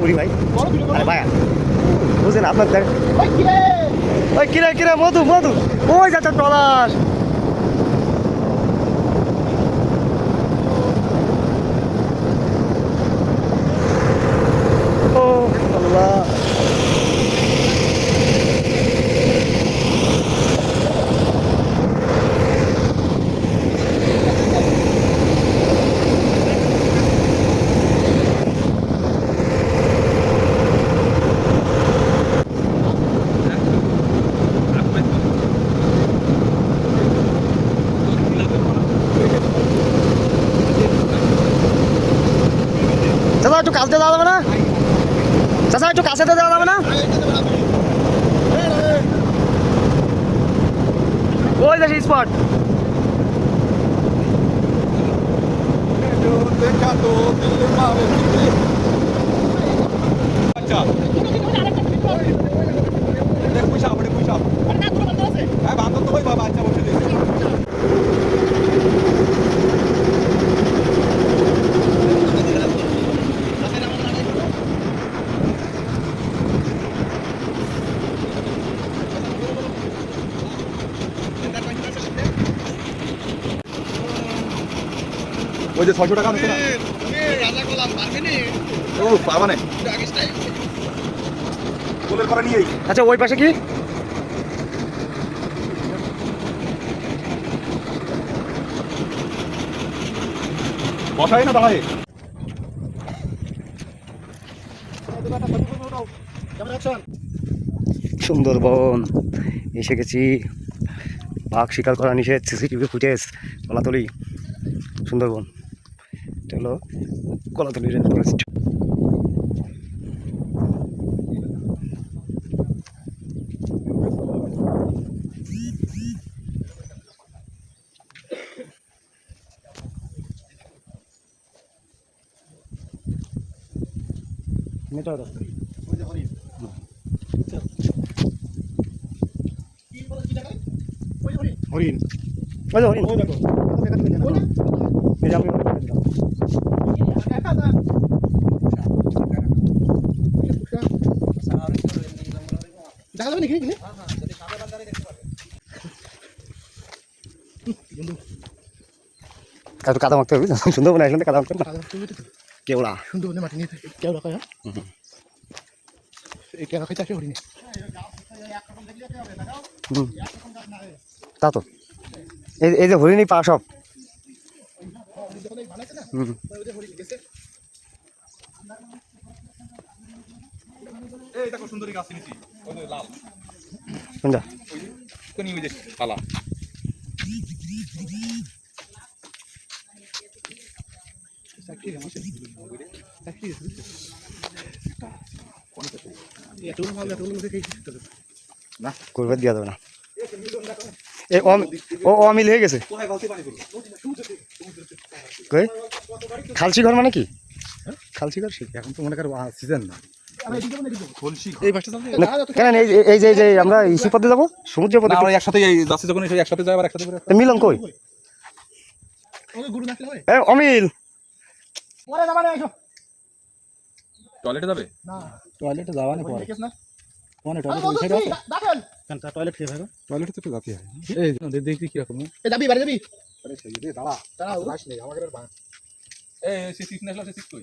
পুরি ভাই। আরে ভাই, বুঝলেন আপনার দেখ ওই কিরে কিরে মধু মধু। ওই যাচ্ছে পলাশ ও আল্লাহ চাচা একটু কাছে দেওয়া যাবে না? চাচা, একটু কাছে দেওয়া যাবে না? ওই দেখি স্পট আচ্ছা হ্যাঁ বান্ধব তো বাবা আচ্ছা। বসে দিন ওই যে ছয়শো টাকা নিচ্ছে না? ও পাবা না করা নিয়েই। আচ্ছা ওই পাশে কি? বসাই না দাঁড়ায়। সুন্দরবন এসে গেছি। বাঘ শিকার করা নিষেধ সিসিটিভি ফুটেজ কলাতলি সুন্দরবন। এটা হলো কলাতলি রেঞ্জ ফরেস্ট। মেটাও রাস্তা হরিণ। ওই হরিণ। যে আমি ওটা দেখে। দেখা যাবে নাকি এখানে? একটু কাদা মাখতে হবে বুঝলি? সুন্দরবন আসলে কাদা মাখতে মাটি নিয়ে রাখা এই আসে হরিণে। তা তো। এই যে হরিণই পা সব। হুম এই দেখো সুন্দরী গাছ কিনেছি ওই যে লাল। কোনটা? ওই যে কোনি ওই যে কালা। এতগুলো ভালো এতগুলো মধ্যে খেয়েছি করবে দেওয়া যাবে না। এই অম- ও অমিল হয়ে গেছে? খালসি ঘর মানে কি? খালসি ঘর শিখ এখন তো মনে করো সিজন না। কেন এই এই- এই যে এই আমরা ইসু পথে যাব? সমুদ্র পথে আমরা একসাথে যাচ্ছি যখন একসাথে যাই আবার একসাথে মিলন কই? অমিল! পরে যাবা না এসো। টয়লেটে যাবে? না। টয়লেটে যাওয়া পরে। টয়লেট ওই সাইডে আছে। কেন টয়লেট ভাই টয়লেটে তো যাতে হয়। এই যে দেখি কীরকম। এ যাবি বাড়ি যাবি? আরে সেই রে দাঁড়া। দাঁড়া লাশ নেই আমাকে এই সে সিট না সে সিট কই?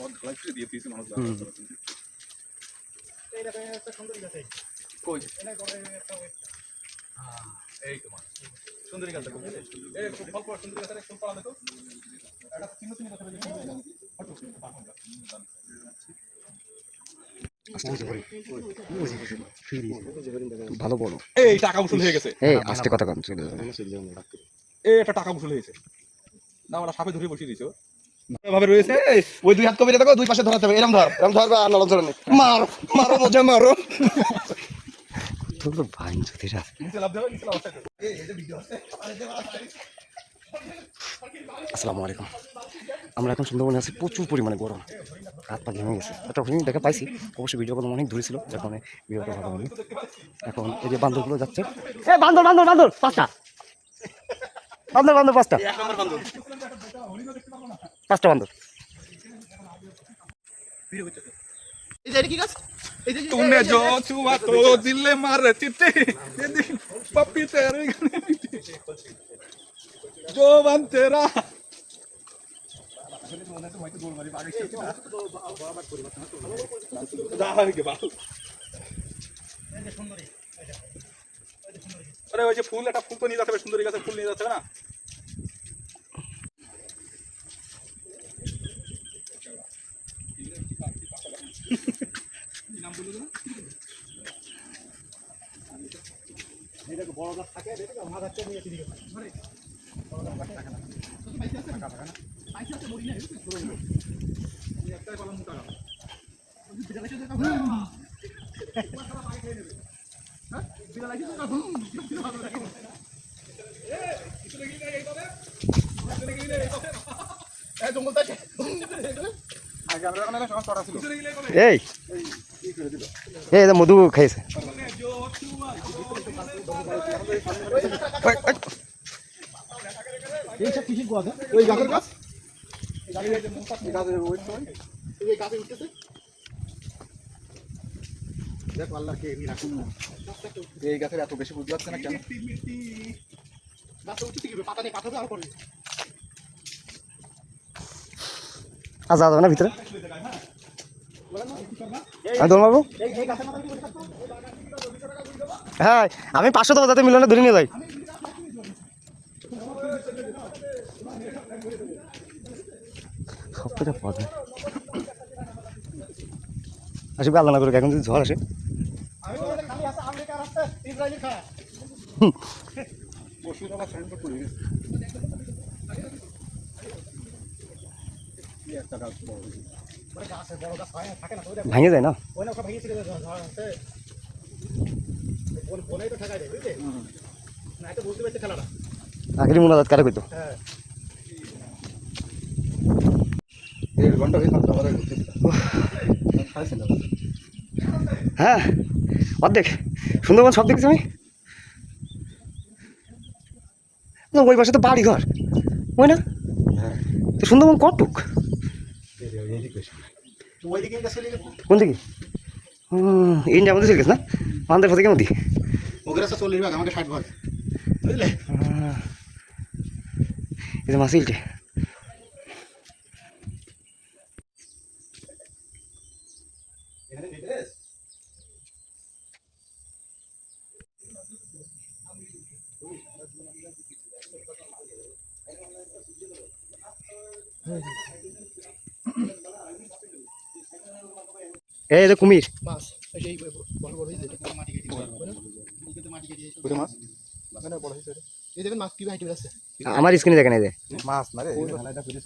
এই গাছই শুধু দিয়ে দিয়েছি মানুষ কই এই তোমার সুন্দরী গাছটা খুব ফল পড়া সুন্দরী গাছটা ফুল পড়া দেখো এটা চিহ্ন চিহ্ন কথা বলে ভালো বলো এই টাকা উসুল হয়ে গেছে। এই আস্তে কথা কম চলে যাবে। এই একটা টাকা উসুল হয়েছে। না ওরা সাপে ধরে বসিয়ে দিয়েছ। ভাবে রয়েছে ওই দুই হাত কবিরে দেখো দুই পাশে ধরাতে হবে। এরম ধর এরম ধরবে আর নরম ধরে। মারো মারো মজা মারো। তোর ভাই আছে। আসসালামু আলাইকুম। আমরা এখন সুন্দরবনে আছি প্রচুর পরিমাণে গরম। হাত পা ঘেমে গেছে। একটা ওখানে দেখা পাইছি। অবশ্যই ভিডিও কল অনেক দূরে ছিল যার কারণে ভিডিওটা ভালো হয়নি। এখন এই যে বান্দরগুলো যাচ্ছে। এ বান্দর বান্দর বান্দর পাঁচটা। বান্দর বান্দর পাঁচটা। পাঁচটা বান্দর এই যে এটা কি গাছ এই যে तूने जो छुआ तो दिल मार चिट्टे यदि पप्पी तेरे गले मिट्टी। जो बन तेरा আরে ওই যে ফুল একটা ফুল তো নিয়ে যেতে হবে সুন্দরী গাছে ফুল নিয়ে যেতে হবে না এই জঙ্গলটা আছে। এই এই এটা মধু খাইছে ওই, ওই, এইসব কিসের গোয়া গো? ওই গাছের গাছ এই গাছে উঠতেছে দেখো আল্লাহ কে এমনি রাখুন না। এই গাছের এত বেশি বুঝতে পারছে না কেন গাছে উঠতে? পাতা নিয়ে কাঠাবে আর করবে আর যাওয়া যাবে না ভিতরে আমি থাকতো? হ্যাঁ আমি পাঁচশো দেবো যাতে মিলনে ধরে নিয়ে যাই। সবটা পদে। আল্লাহ করুক এখন যদি ঝড় আসে। মোনাজাত কারে কইতো হ্যাঁ। অর্ধেক। সুন্দরবন সব দেখেছি আমি? না, ওই পাশে তো বাড়ি ঘর ওই না? তো সুন্দরবন কটুক ওইদিকে এটা চলে গেছে। কোন দিকে হুম, ইন্ডিয়ার মধ্যে চলে গেছে না? আমাদের পথে কেমন দিকে ওদের রাস্তা চল্লিশ ভাগ আমাকে ষাট ভাগ বুঝলে? এই যে মাসিলটে এই যে কুমির মাছ এই বড় বড় মাটি কেটে মাটি কেটে মাছ মানে বড় হয়েছে এই দেখেন মাছ কি ভাই আছে আমার স্ক্রিনে দেখেন এই যে মাছ না রে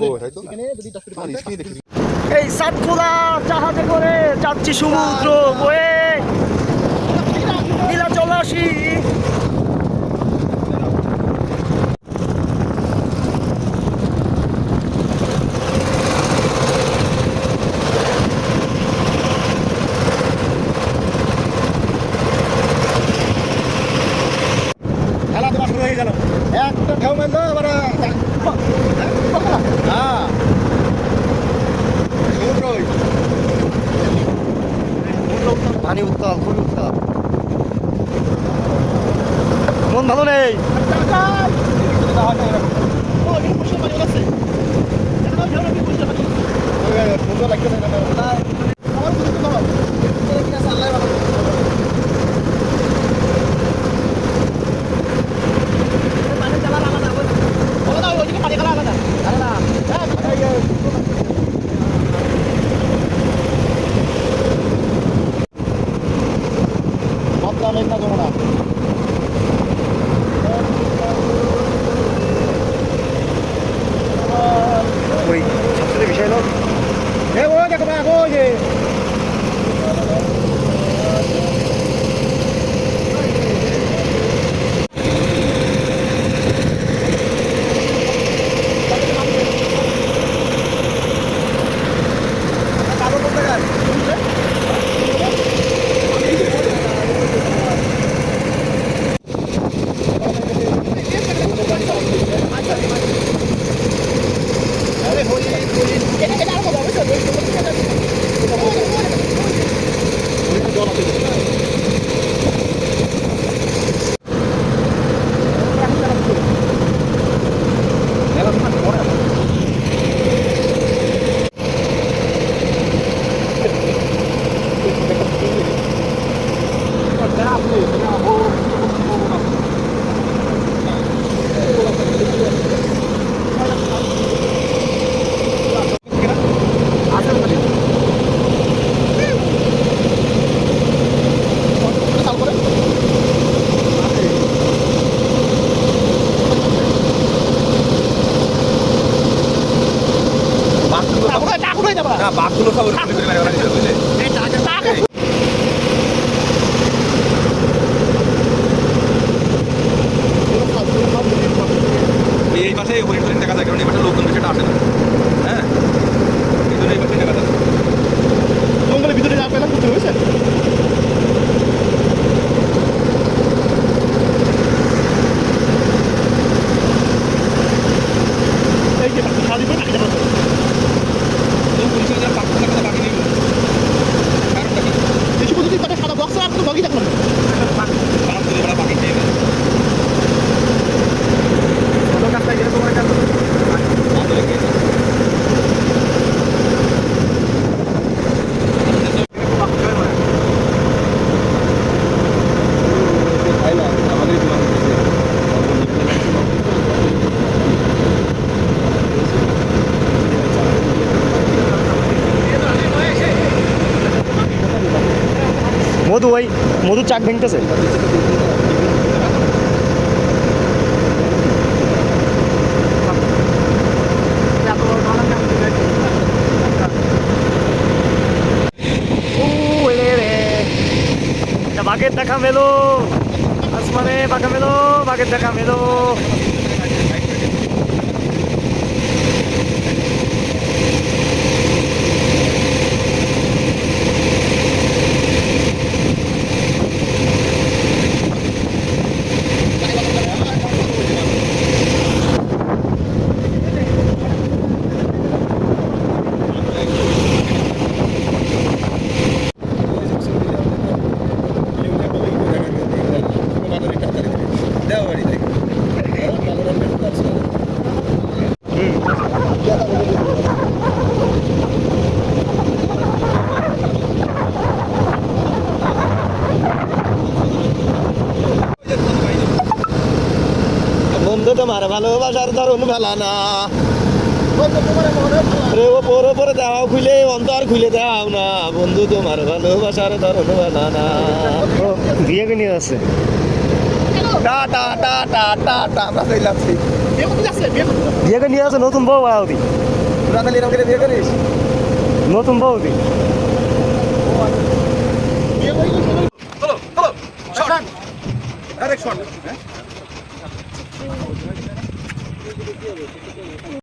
ও তাই তো এখানে যদি দশ ফুট স্ক্রিনে দেখি এই সাতখোলা জাহাজে করে যাচ্ছি সমুদ্র বয়ে চলে আসি একটা ঢেউ মেললো এবারে হ্যাঁ সমুদ্রই পানি উত্তাল খুবই উত্তাল মন ভালো নেই সুন্দর লাগছে মধু চাক ভেঙতেছে। বাঘের দেখা মেলো। আসমানে বাঘা মেলো বাঘের দেখা মেলো বন্ধু তোমার ভালোবাসার ধরুন ভালা না রে ও পরে পরে দেওয়া খুলে অন্তর খুলে দাও না। বন্ধু তোমার ভালোবাসার ধরুন ভালা না বিয়ে নিয়ে আছে টা টা টা টা টা টা আমরা বিয়ে নিয়ে আছে নতুন বউ আউদি? রাতালি এরকম করে বিয়ে করিস? নতুন বউদি চলো